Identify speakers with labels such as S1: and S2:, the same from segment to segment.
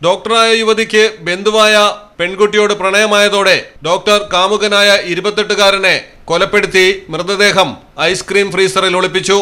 S1: ഡോക്ടറായ യുവതിക്ക് ബന്ധുവായ പെൺകുട്ടിയോട് പ്രണയമായതോടെ ഡോക്ടർ കാമുകനായ ഇരുപത്തെട്ടുകാരനെ കൊലപ്പെടുത്തി മൃതദേഹം ഐസ്ക്രീം ഫ്രീസറിൽ ഒളിപ്പിച്ചു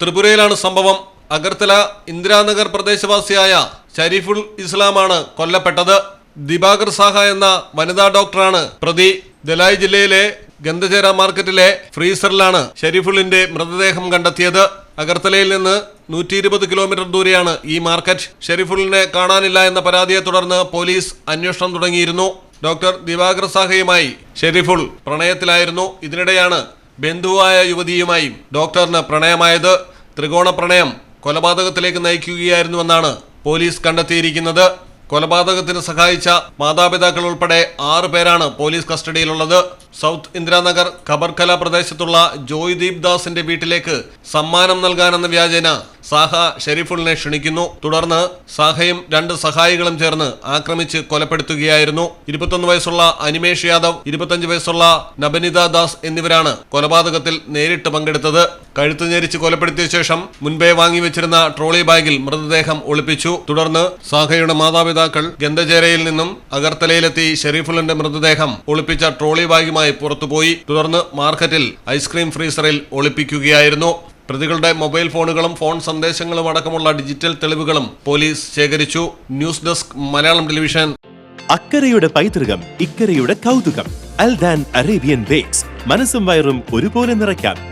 S1: ത്രിപുരയിലാണ് സംഭവം. അഗർത്തല ഇന്ദിരാനഗർ പ്രദേശവാസിയായ ഷരീഫുൾ ഇസ്ലാമാണ് കൊല്ലപ്പെട്ടത്. ദിബാകർ സാഹ എന്ന വനിതാ ഡോക്ടറാണ് പ്രതി ദലായ് ജില്ലയിലെ ഗന്ധചേര മാർക്കറ്റിലെ ഫ്രീസറിലാണ് ഷെരീഫുളിന്റെ മൃതദേഹം കണ്ടെത്തിയത്. അഗർത്തലയിൽ നിന്ന് നൂറ്റി ഇരുപത് കിലോമീറ്റർ ദൂരെയാണ് ഈ മാർക്കറ്റ്. ഷെരീഫുളിനെ കാണാനില്ല എന്ന പരാതിയെ തുടർന്ന് പോലീസ് അന്വേഷണം തുടങ്ങിയിരുന്നു. ഡോക്ടർ ദിവാകർ സാഹയുമായി ഷെരീഫുൾ പ്രണയത്തിലായിരുന്നു. ഇതിനിടെയാണ് ബന്ധുവായ യുവതിയുമായും ഡോക്ടറിന് പ്രണയമായത്. ത്രികോണ പ്രണയം കൊലപാതകത്തിലേക്ക് നയിക്കുകയായിരുന്നുവെന്നാണ് പോലീസ് കണ്ടെത്തിയിരിക്കുന്നത്. കൊലപാതകത്തിന് സഹായിച്ച മാതാപിതാക്കൾ ഉൾപ്പെടെ ആറ് പേരാണ് പോലീസ് കസ്റ്റഡിയിലുള്ളത്. സൗത്ത് ഇന്ദിരാനഗർ ഖബർഖല പ്രദേശത്തുള്ള ജോയ്ദീപ് ദാസിന്റെ വീട്ടിലേക്ക് സമ്മാനം നൽകാനെന്ന വ്യാജേന സാഹ ഷെരീഫുളിനെ ക്ഷണിക്കുന്നു. തുടർന്ന് സാഹയും രണ്ട് സഹായികളും ചേർന്ന് ആക്രമിച്ച് കൊലപ്പെടുത്തുകയായിരുന്നു. ഇരുപത്തൊന്ന് വയസ്സുള്ള അനിമേഷ് യാദവ് ഇരുപത്തഞ്ച് വയസ്സുള്ള നബനിത ദാസ് എന്നിവരാണ് കൊലപാതകത്തിൽ നേരിട്ട് പങ്കെടുത്തത്. കഴുത്ത് ഞെരിച്ച് കൊലപ്പെടുത്തിയ ശേഷം മുൻപേ വാങ്ങിവെച്ചിരുന്ന ട്രോളി ബാഗിൽ മൃതദേഹം ഒളിപ്പിച്ചു. തുടർന്ന് സാഹയുടെ മാതാപിതാക്കൾ ഗന്ധചേരയിൽ നിന്നും അഗർത്തലയിലെത്തി ഷെരീഫുലിന്റെ മൃതദേഹം ഒളിപ്പിച്ച ട്രോളി ബാഗുമായി പുറത്തുപോയി. തുടർന്ന് മാർക്കറ്റിൽ ഐസ്ക്രീം ഫ്രീസറിൽ ഒളിപ്പിക്കുകയായിരുന്നു. പ്രതികളുടെ മൊബൈൽ ഫോണുകളും ഫോൺ സന്ദേശങ്ങളും അടക്കമുള്ള ഡിജിറ്റൽ തെളിവുകളും പോലീസ് ശേഖരിച്ചു. News desk Malayalam television.
S2: അക്കരയുടെ പൈതൃകം ഇക്കരയുടെ കൗതുകം. അൽദാൻ അറേബ്യൻ ബേക്സ്. മനസ്സും വയറും ഒരുപോലെ നിറയ്ക്കാം.